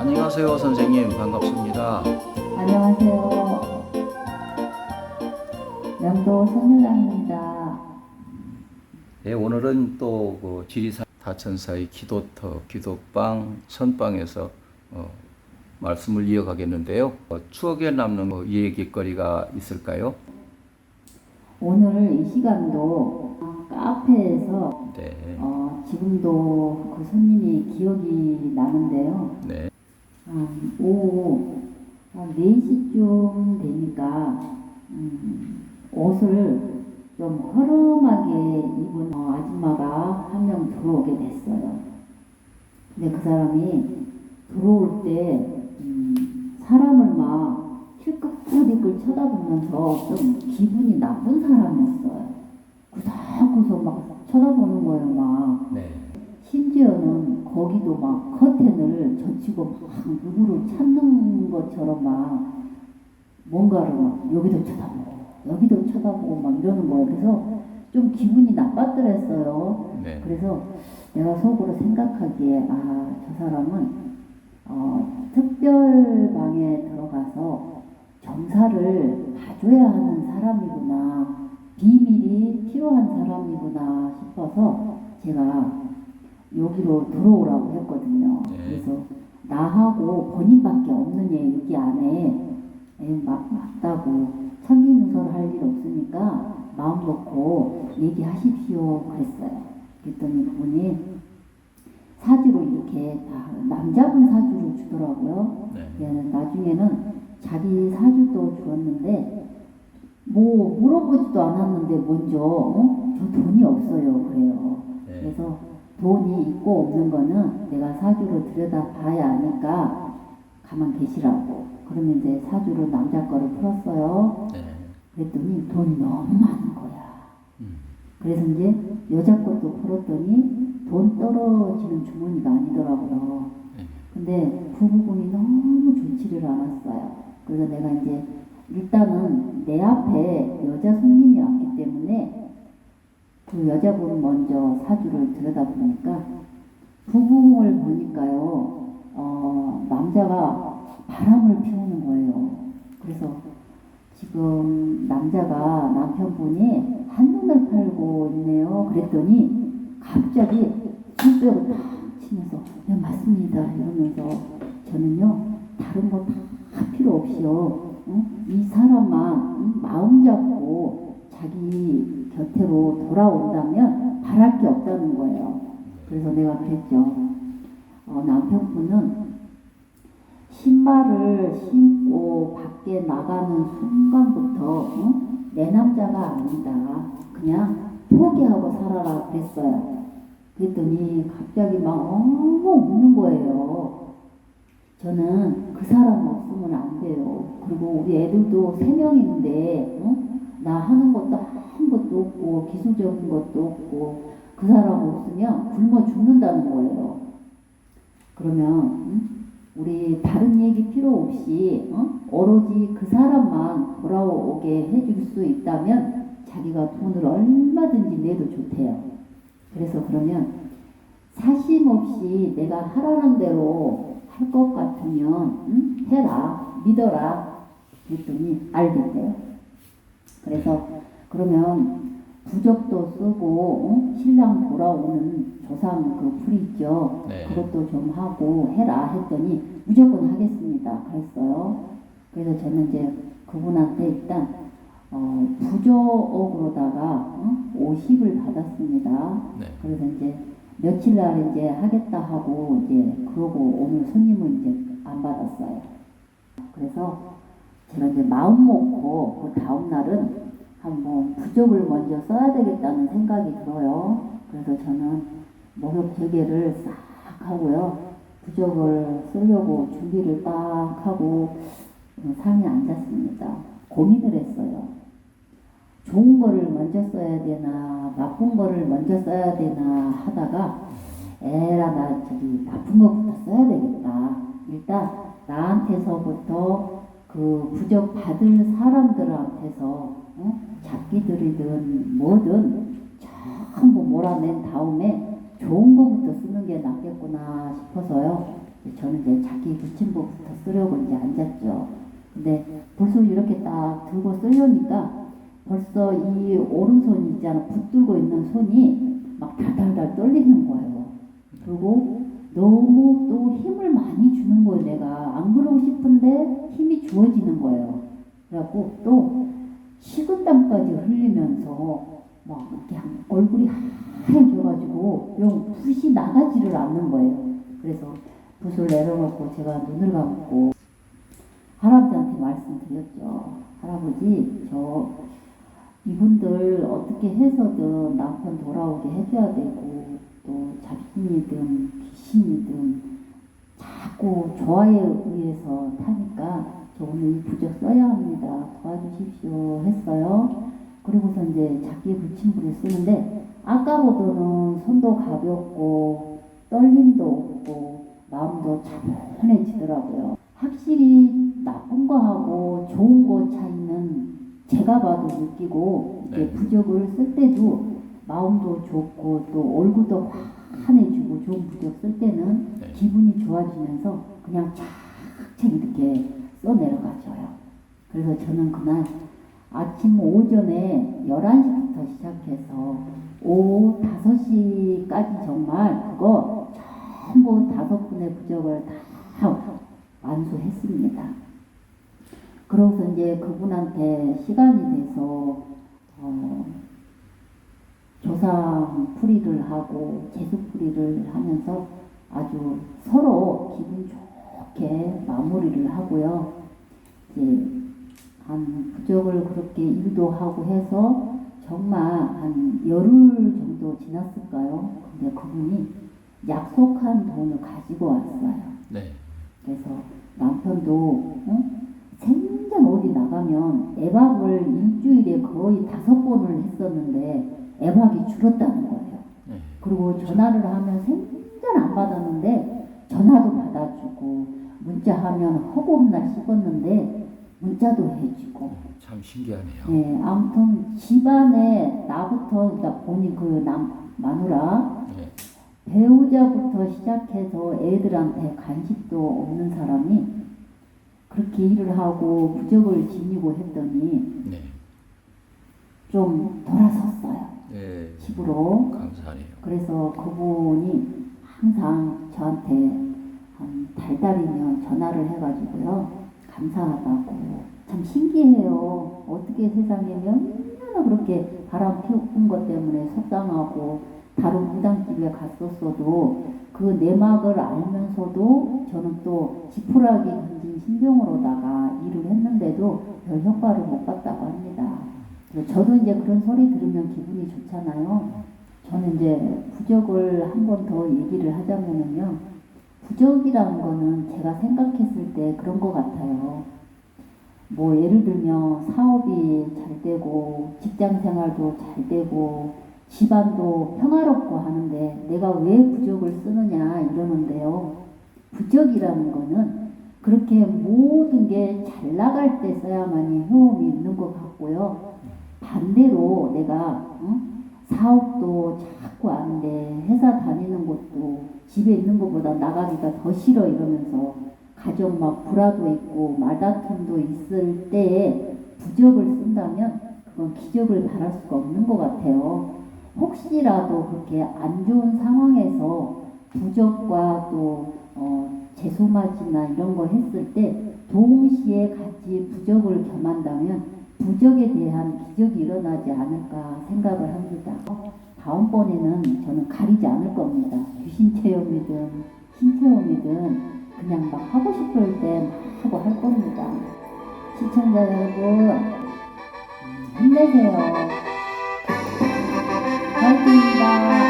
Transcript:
안녕하세요 선생님 반갑습니다. 안녕하세요. 명도 선유라입니다. 네, 오늘은 또 그 지리산 다천사의 기도터, 기도방, 선방에서 어, 말씀을 이어가겠는데요. 어, 추억에 남는 뭐 얘기거리가 있을까요? 오늘 이 시간도 카페에서 네, 어, 지금도 그 손님이 기억이 나는데요. 네, 한 오후 한 4시쯤 되니까 음, 옷을 좀 허름하게 입은 어, 아줌마가 한 명 들어오게 됐어요. 근데 그 사람이 들어올 때 음, 사람을 막 힐끗힐끗 쳐다보면서 좀 기분이 나쁜 사람이었어요. 구석구석 막 쳐다보는 거예요, 막. 네, 심지어는 거기도 막 커튼을 젖히고 막 누구를 찾는 것처럼 막 뭔가를 막 여기도 쳐다보고 여기도 쳐다보고 막 이러는 거예요. 그래서 좀 기분이 나빴더랬어요. 네, 그래서 내가 속으로 생각하기에 아 저 사람은 어, 특별방에 들어가서 정사를 봐줘야 하는 사람이구나 비밀이 필요한 사람이구나 싶어서 제가 여기로 들어오라고 했거든요. 네. 그래서 나하고 본인밖에 없는 얘 여기 안에 에, 막 맞다고 참기누설 할 일 없으니까 마음 놓고 얘기하십시오 그랬어요. 그랬더니 그분이 사주로 이렇게 다 남자분 사주를 주더라고요. 네, 예, 나중에는 자기 사주도 주었는데 뭐 물어보지도 않았는데 먼저 어? 저 돈이 없어요 그래요. 네, 그래서 돈이 있고 없는 거는 내가 사주를 들여다 봐야 아니까 가만 계시라고. 그러면 이제 사주를 남자 거를 풀었어요. 네, 그랬더니 돈이 너무 많은 거야. 음, 그래서 이제 여자 것도 풀었더니 돈 떨어지는 주머니가 아니더라고요. 네, 근데 부부분이 너무 좋지를 않았어요. 그래서 내가 이제 일단은 내 앞에 여자 때문에 그 여자분 먼저 사주를 들여다보니까 부부궁을 보니까요, 어, 남자가 바람을 피우는 거예요. 그래서 지금 남자가 남편분이 한눈을 팔고 있네요. 그랬더니 갑자기 손뼉을 탁 치면서 네 맞습니다 이러면서 저는요 다른 거 다 필요 없이요 응? 이 사람만 응? 마음 잡고 자기 곁으로 돌아온다면 바랄 게 없다는 거예요. 그래서 내가 그랬죠. 어, 남편분은 신발을 신고 밖에 나가는 순간부터 응? 내 남자가 아니다. 그냥 포기하고 살아라 그랬어요. 그랬더니 갑자기 막 엉엉 우는 거예요. 저는 그 사람 없으면 안 돼요. 그리고 우리 애들도 세 명인데 응? 나 하는 것도 아무것도 없고 기술적인 것도 없고 그 사람 없으면 굶어 죽는다는 거예요. 그러면 응? 우리 다른 얘기 필요 없이 어? 오로지 그 사람만 돌아오게 해줄 수 있다면 자기가 돈을 얼마든지 내도 좋대요. 그래서 그러면 사심 없이 내가 하라는 대로 할 것 같으면 응? 해라 믿어라 그랬더니 알겠대요. 그래서 그러면 부적도 쓰고 응? 신랑 돌아오는 조상 그 풀 있죠. 네. 그것도 좀 하고 해라 했더니 무조건 하겠습니다. 그랬어요. 그래서 저는 이제 그분한테 일단 어, 부조옥으로다가 어? 50을 받았습니다. 네, 그래서 이제 며칠 날 이제 하겠다 하고 이제 그러고 오늘 손님은 이제 안 받았어요. 그래서 제가 이제 마음 먹고 그 다음 날은 한번 부적을 먼저 써야 되겠다는 생각이 들어요. 그래서 저는 목욕 베개를 싹 하고요. 부적을 쓰려고 준비를 딱 하고 어, 상에 앉았습니다. 고민을 했어요. 좋은 거를 먼저 써야 되나 나쁜 거를 먼저 써야 되나 하다가 에라 나 저기 나쁜 것부터 써야 되겠다. 일단 나한테서부터 그 부적 받을 사람들한테서 어? 잡기들이든 뭐든 전부 몰아낸 다음에 좋은 거부터 쓰는 게 낫겠구나 싶어서요. 저는 이제 자기 부침법부터 쓰려고 이제 앉았죠. 근데 벌써 이렇게 딱 들고 쓰려니까 벌써 이 오른손이 있잖아 붙들고 있는 손이 막 달달달 떨리는 거예요. 그리고 너무 또 힘을 많이 주는 거예요 내가 안 그러고 싶은데 힘이 주어지는 거예요. 그래갖고 또 식은땀까지 흘리면서 막 이렇게 얼굴이 하얘져가지고 용 붓이 나가지를 않는 거예요. 그래서 붓을 내려놓고 제가 눈을 감고 할아버지한테 말씀드렸죠. 할아버지 저 이분들 어떻게 해서든 남편 돌아오게 해줘야 되고 또 잡신이든 귀신이든 자꾸 좋아에 의해서 타니까 저 오늘 이 부적 써야 합니다. 도와주십시오 했어요. 그리고서 이제 자기 불침불을 쓰는데 아까보다는 손도 가볍고 떨림도 없고 마음도 차분해지더라고요. 확실히 나쁜 거하고 좋은 거 차이는 제가 봐도 느끼고 이제 네. 부적을 쓸 때도 마음도 좋고 또 얼굴도 환해지고 좋은 부적 쓸 때는 네. 기분이 좋아지면서 그냥 착착 이렇게 써 내려가져요. 그래서 저는 그날 아침 오전에 11시부터 시작해서 오후 5시까지 정말 그거 전부 다섯 분의 부적을 다 완수했습니다. 그러고서 이제 그분한테 시간이 돼서 어, 조상 풀이를 하고 재수 풀이를 하면서 아주 서로 기분 좋게 마무리를 하고요. 이제 한 부적을 그렇게 일도 하고 해서 정말 한 열흘 정도 지났을까요? 근데 그분이 약속한 돈을 가지고 왔어요. 네. 그래서 남편도 응? 생전 어디 나가면 애박을 일주일에 거의 다섯 번을 했었는데 애박이 줄었다는 거예요. 네. 그리고 전화를 하면 생전 안 받았는데 전화도 받아주고 문자하면 허구 날 씹었는데 문자도 해주고 참 신기하네요. 네, 아무튼 집안에 나부터 그러니까 본인 그 남 마누라 네. 배우자부터 시작해서 애들한테 간식도 없는 사람이 그렇게 일을 하고 부적을 지니고 했더니 네. 좀 돌아섰어요. 네. 집으로. 감사하네요. 그래서 그분이 항상 저한테 한 달달이면 전화를 해가지고요. 감사하다고. 참 신기해요. 어떻게 세상에 얼마나 그렇게 바람 피운 것 때문에 속상하고 다른 무당집에 갔었어도 그 내막을 알면서도 저는 또 지푸라기 던진 신병으로다가 일을 했는데도 별 효과를 못 봤다고 합니다. 그래서 저도 이제 그런 소리 들으면 기분이 좋잖아요. 저는 이제 부적을 한 번 더 얘기를 하자면은요. 부적이라는 거는 제가 생각했을 때 그런 것 같아요. 뭐 예를 들면 사업이 잘 되고 직장 생활도 잘 되고 집안도 평화롭고 하는데 내가 왜 부적을 쓰느냐 이러는데요. 부적이라는 거는 그렇게 모든 게 잘 나갈 때 써야만이 효험이 있는 것 같고요. 반대로 내가 응? 사업도 자꾸 안 돼. 회사 다니는 것도 집에 있는 것보다 나가기가 더 싫어 이러면서 가정 막 불화도 있고 말다툼도 있을 때에 부적을 쓴다면 그건 기적을 바랄 수가 없는 것 같아요. 혹시라도 그렇게 안 좋은 상황에서 부적과 또 어, 재소맞이나 이런 거 했을 때 동시에 같이 부적을 겸한다면 부적에 대한 기적이 일어나지 않을까 생각을 합니다. 다음번에는 저는 가리지 않을 겁니다. 귀신 체험이든 신체험이든 그냥 막 하고 싶을 때 막 하고 할 겁니다. 시청자 여러분 힘내세요. 화이팅입니다.